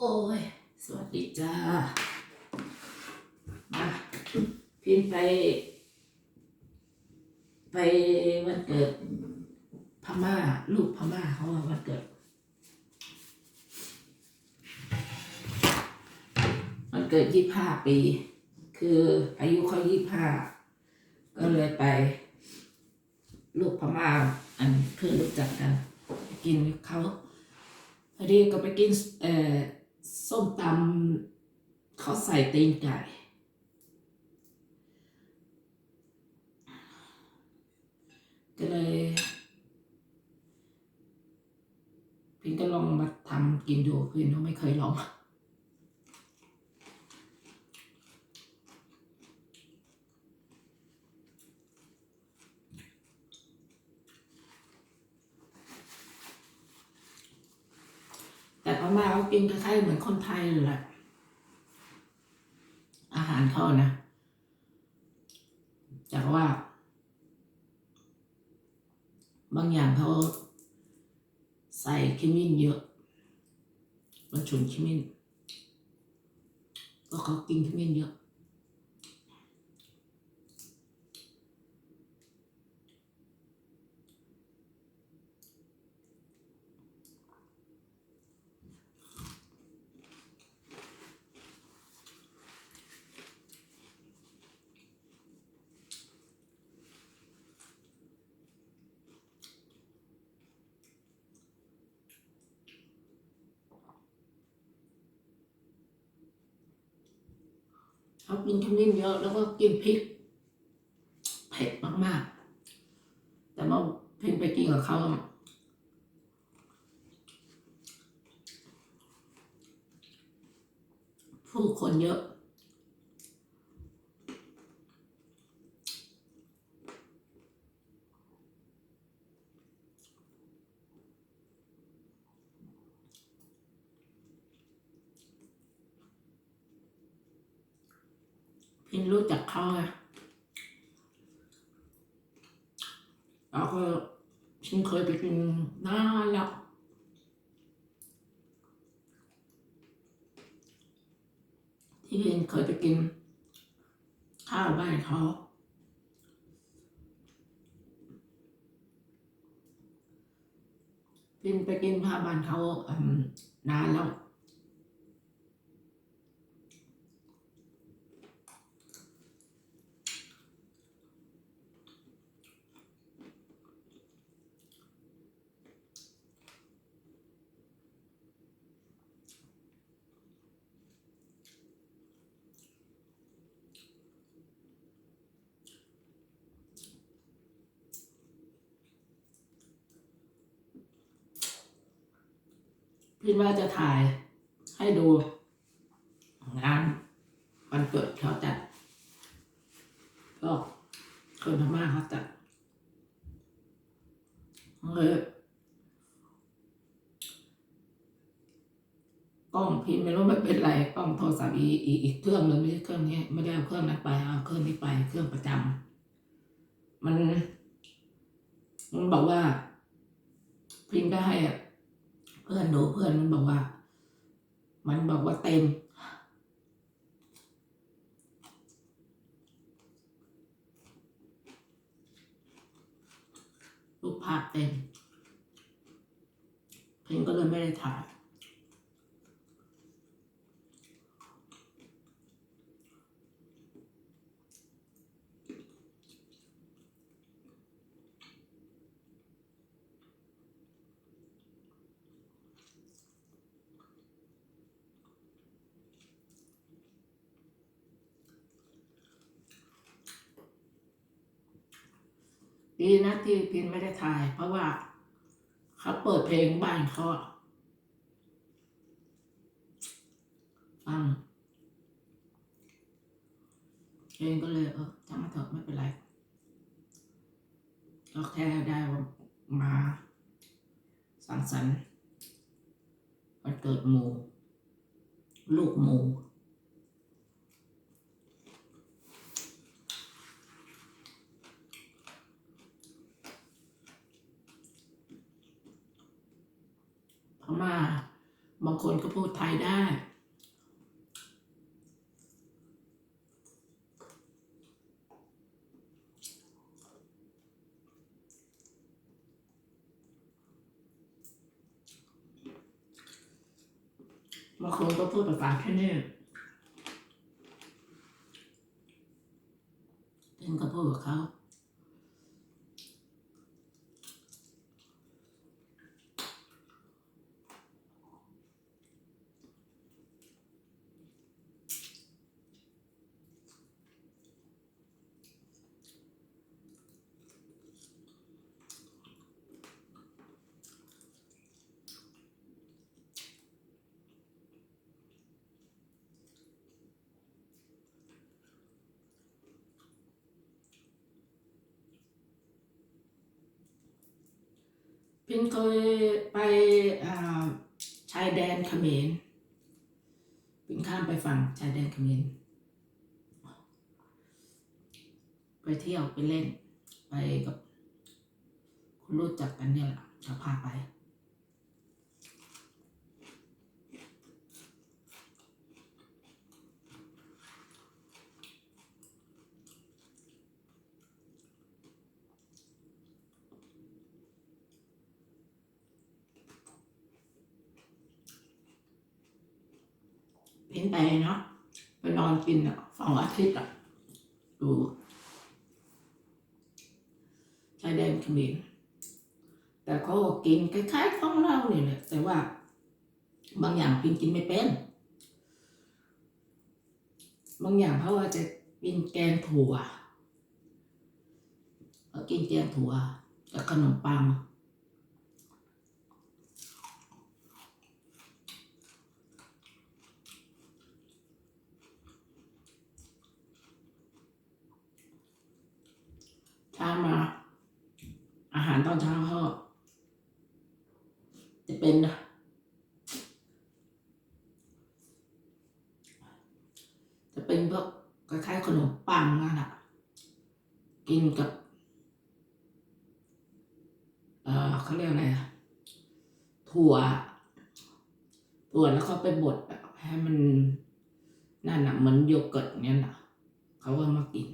โอ้ย สวัสดีจ้า มาพิมพ์ไป ไปวันเกิดพม่า ลูกพม่าเขาวันเกิด วันเกิดยี่ห้าปี คืออายุเขายี่ห้าก็เลยไป ลูกพม่า อันเพื่อนรู้จักกัน กินเขาพอดีก็ไปกินเอ่อ ส้มตำเขาใส่ตีนไก่ ก็เลยพิงก็ลองมาทำกินดูพิงก็ไม่เคยลอง แต่พม่าเขา กินคล้ายๆเหมือนคนไทยเลยแหละอาหารเขานะแต่ว่า บางอย่างเขาใส่ขมิ้นเยอะมันฉุนขมิ้นก็เขากินขมิ้นเยอะ เขากินขมิ้นเยอะแล้วก็กินพริกเผ็ดมากๆ แต่เมื่อเพิ่งไปกินกับเขาผู้คนเยอะ พินรู้จักเขาไงเราก็ฉันเคยไปกินนานแล้ว ที่พินเคยไปกิน ข้าวบ้านเขา กินไปกินผ้าบ้านเขานานแล้ว พี่ว่าจะถ่ายให้ดู งานวันเกิดเขาจัดก็ คนพม่าเขาจัดเลยกล้องพี่ไม่รู้ไม่เป็นไรกล้องโทรศัพท์อีอีอีกเครื่องหนึงไม่ใช่เครื่องนี้ไม่ได้เอาเครื่องนั้นไปเอาเครื่องนี้ไปเครื่องประจำมัน มันบอกว่าพิมพ์ก็ให้เพื่อนดูเพื่อนมันบอกว่า มันบอกว่าเต็ม รูปภาพเต็มเพลงก็เลยไม่ได้ถ่าย ดีนะที่พินไม่ได้ถ่าย เพราะว่าเขาเปิดเพลงบ้านเขาฟังเพลงก็เลยเออจำมาเถอะไม่เป็นไรก็แค่ได้มาสังสรรค์วันเกิดหมู ลูกหมู พม่า บาง คนก็พูดไทยได้ บางคนก็พูดภาษาแค่นี้เอ็นก็พูดกับเขา พินเคยไปชายแดนเขมรพินข้ามไปฝั่งชายแดนเขมรไปเที่ยวไปเล่น ไปกับ คุณรู้จักกันเนี่ยแหละเขาพาไป เนเนาะไปนอนกินอะสองอาทิตย์อะดูชายแดนเขมรแต่เขาก็กินคล้ายๆของเราเนี่ยแหละแต่ว่า บางอย่างกินกินไม่เป็น บางอย่างเขาอาจจะกินแกงถั่วกินแกงถั่วกับขนมปัง เช้ามา อาหารตอนเช้าก็จะเป็นจะเป็นพวกคล้ายๆขนมปังนั่นแหละกินกับ เออเขาเรียกอะไรอะถั่วถั่วแล้วเขาไปบดแบบให้มันนั่นน่ะเหมือนโยเกิร์ตเนี่ยน่ะเขาก็มากิน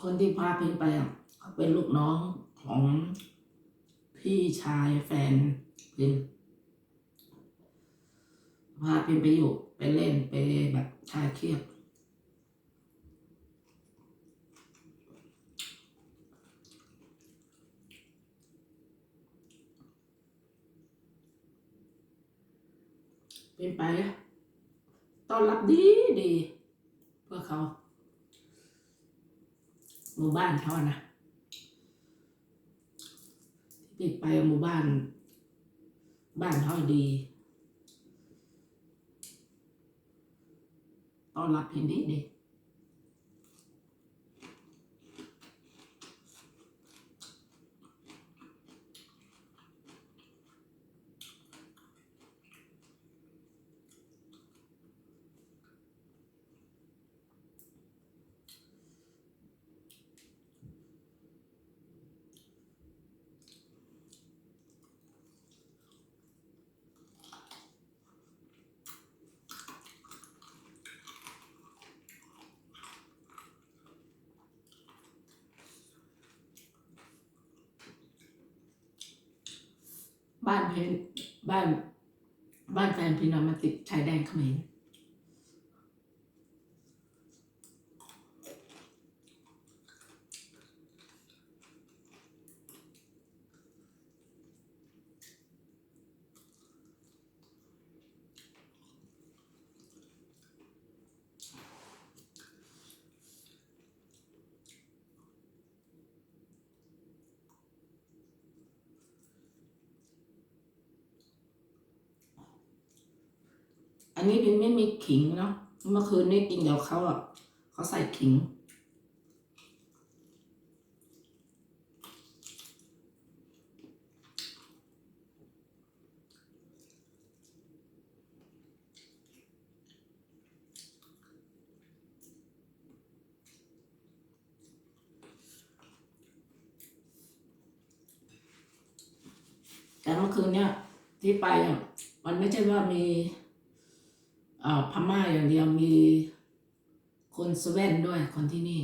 คนที่พาเพนไปอะเขาเป็นลูกน้องของพี่ชายแฟนเพนพาเพนไปอยู่ไปเล่นไปแบบชายเครียดเป็นไปต้อนรับดีดีเพื่อเขา หมู่บ้านเขาอะนะที่ไปหมู่บ้าน บ้านเขาดีต้อนรับเพียงดีดี บ้านเพนบ้าน บ้านแฟนพี่น้องมาติดชายแดนเขมร ขิงเนาะเมื่อคืนนี้กินเดี๋ยวเขาอะเขาใส่ขิง แต่เมื่อคืนเนี่ยที่ไปอะมันไม่ใช่ว่ามี พม่าอย่างเดียวมีคนสวีเดนด้วยคนที่นี่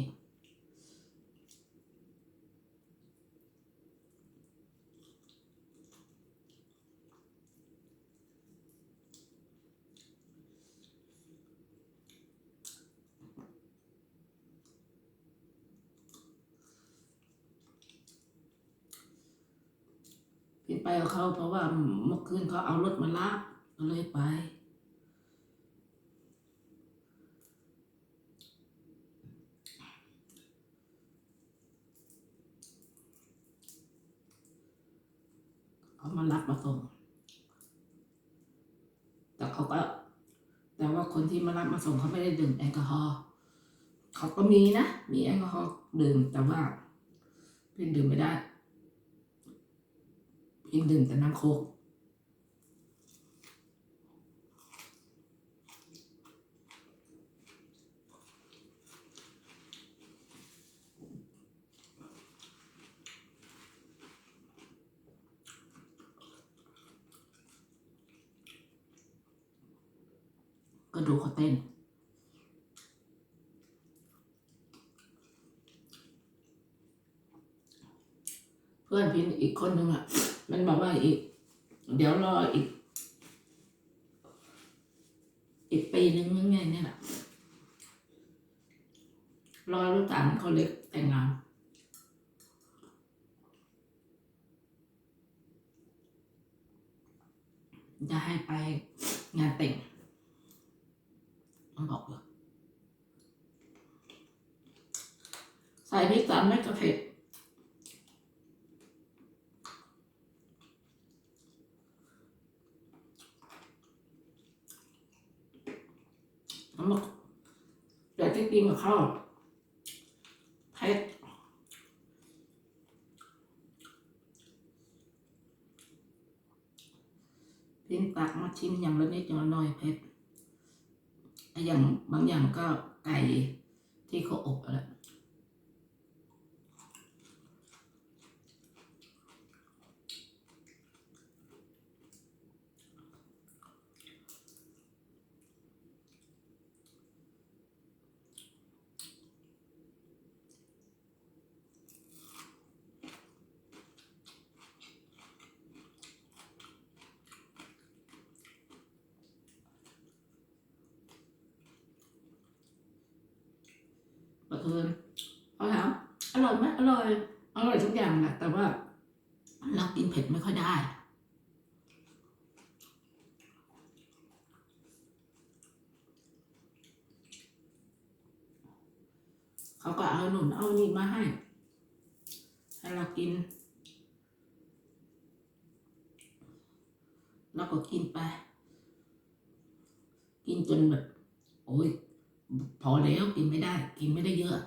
พี่ไปกับเขาเพราะว่าเมื่อคืนเขาเอารถมารับก็เลยไป เขามารับมาส่ง แต่เขาก็ แต่ว่า คนที่มารับมาส่งเขาไม่ได้ดื่มแอลกอฮอล์เขาก็มีนะ มีแอลกอฮอล์ดื่มแต่ว่าพี่ดื่มไม่ได้พี่ดื่มแต่น้ำโคก ก็ดูเขาเต้น เพื่อนพี่อีกคนหนึ่งอะ มันบอกว่าอีก เดี๋ยวรออีก อีกปีหนึ่งยังไงเนี่ยแหละรอลูกสาวเขาเล็กแต่งงานจะให้ไปงานแต่ง มันบอกเลยใส่พริกสามเม็ดกระเผ็ดแล้วมาแต่ที่กินกับข้าวเผ็ดพิมตักมาชิมอย่างละนิดอย่างละหน่อยเผ็ด อย่างบางอย่างก็ไก่ที่เขาอบอะไรเมื่อคืนเขาถามอร่อยไหมอร่อย อร่อยทุกอย่างแหละแต่ว่าเรากินเผ็ดไม่ค่อยได้ เขาก็เอาหนุนเอานี่มาให้ ให้เรากิน เราก็กินไป กินจนแบบ โอ้ยพอแล้วกินไม่ได้ กินไม่ได้เยอะ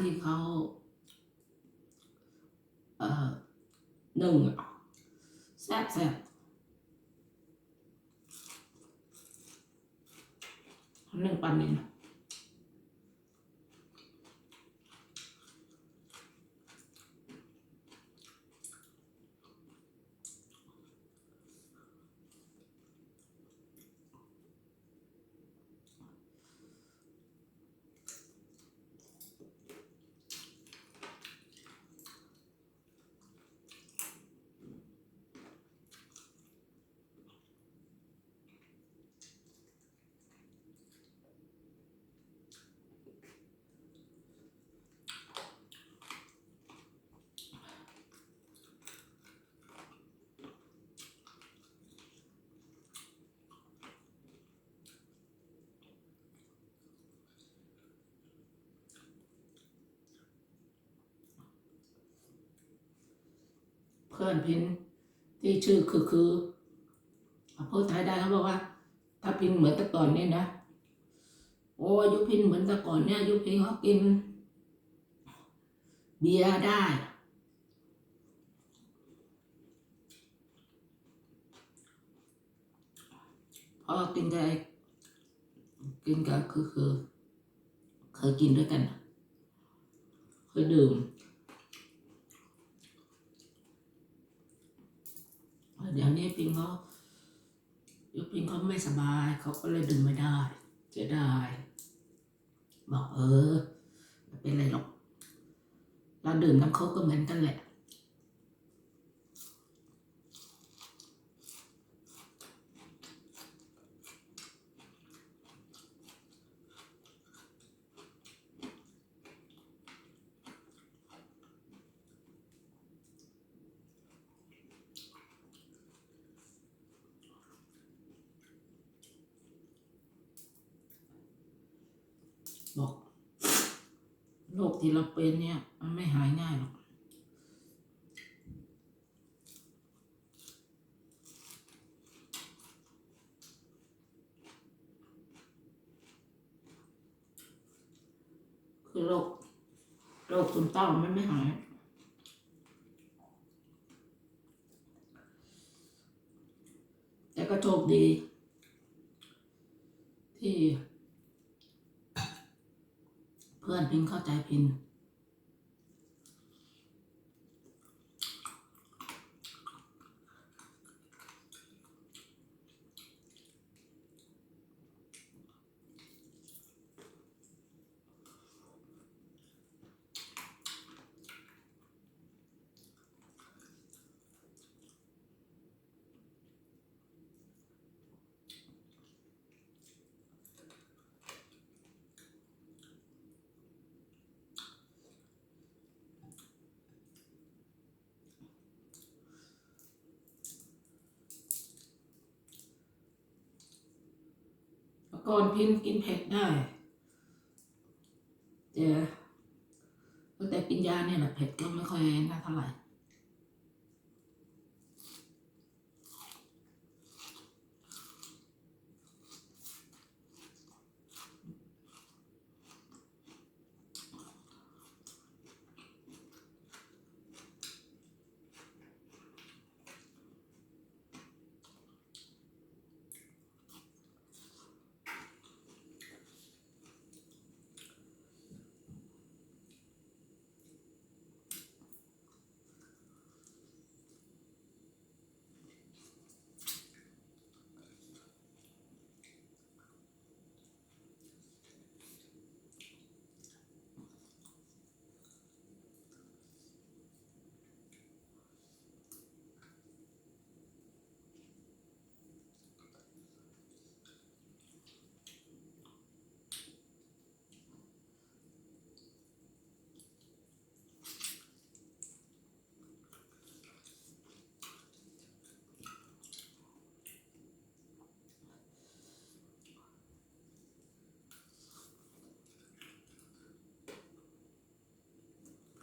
ที่เขาเอ่อหนึ่งแซ่บแซ่บหนึ่งปลานิ ลพื่อนพินที่ชื่อคือคือพูดไทยได้เขาบอกว่า ถ้าพินเหมือนแต่ก่อนเนี่ยนะ โอ้ยุพินเหมือนแต่ก่อนเนี่ยยุพินเขากิน เบียร์ได้เพรากินกับไอ้กินกับคือคือเคยกินด้วยกันเคยดื่ม เดี๋ยวนี้พิงเขายุพิงเขาไม่สบาย เขาก็เลยดื่มไม่ได้เสียดายบอกเออไม่เป็นไรหรอก เราดื่มน้ำเขาก็เหมือนกันแหละ บอกโรคที่เราเป็นเนี่ย มันไม่หายง่ายหรอก คือโรคโรคซึมเศร้ามันไม่หายแต่ก็โชคดี ที่ พื่อนพินเข้าใจพินเมื่อ ก่อนพินกินเผ็ดได้แต่ตั้งแต่กินยาเนี่ยแหละเผ็ดก็ไม่ค่อยน่าเท่าไหร่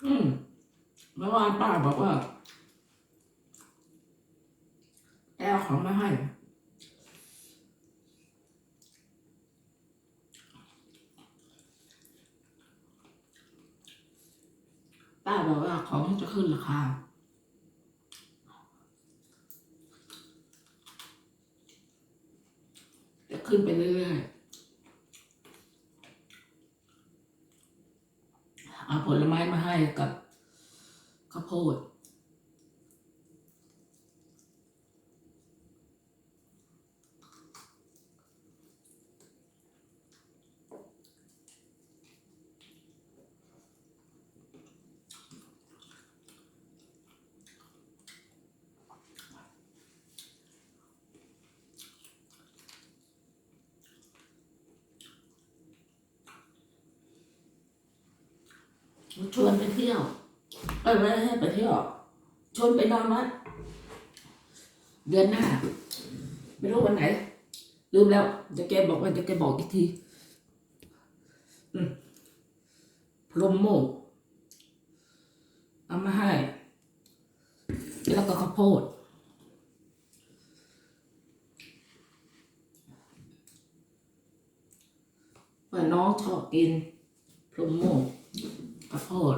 อืม เมื่อวานป้าบอกว่าแอลของมาให้ ป้าบอกว่าของจะขึ้นราคา จะขึ้นไปเรื่อยๆ เอาผลไม้มาให้กับข้าวโพด ชวนไปเที่ยวเออไม่ให้ไปเที่ยวชวนไปนอนวัดเดือนหน้า ไม่รู้วันไหน ลืมแล้วจะแกบอกว่าจะแกบอกอีกทีพรหมโมกเอามาให้ แล้วก็ข้าวโพดว่าน้องชอบกินพลุโมก ข้าวโพด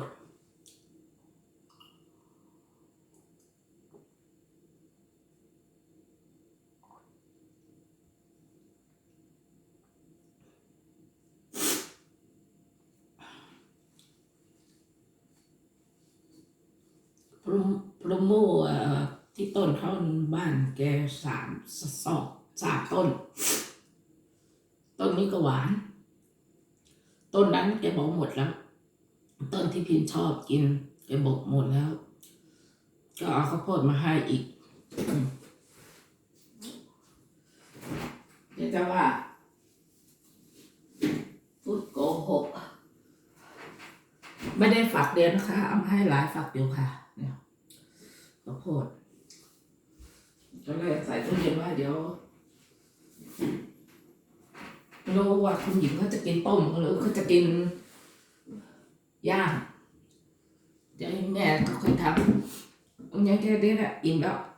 พลุพลุโมเอ่อที่ต้นเขาบ้านแกสามสองสามต้น ต้นนี้ก็หวาน ต้นนั้นแกบอกหมดแล้ว ต้นที่พิมชอบกินแกบอกหมดแล้ว ก็เอาข้าวโพดมาให้อีกอืมเดี๋ยวจะว่าพูดโกหกไม่ได้ฝักเดียวนะคะ เอามาให้หลายฝักอยู่ค่ะเนี่ยข้าวโพดก็เลยใส่ตู้เย็นว่าเดี๋ยวรู้ว่าคุณหญิงเขาจะกินต้มหรือเขาจะกิน ย่างเดี๋ยวให้แม่ก็ค่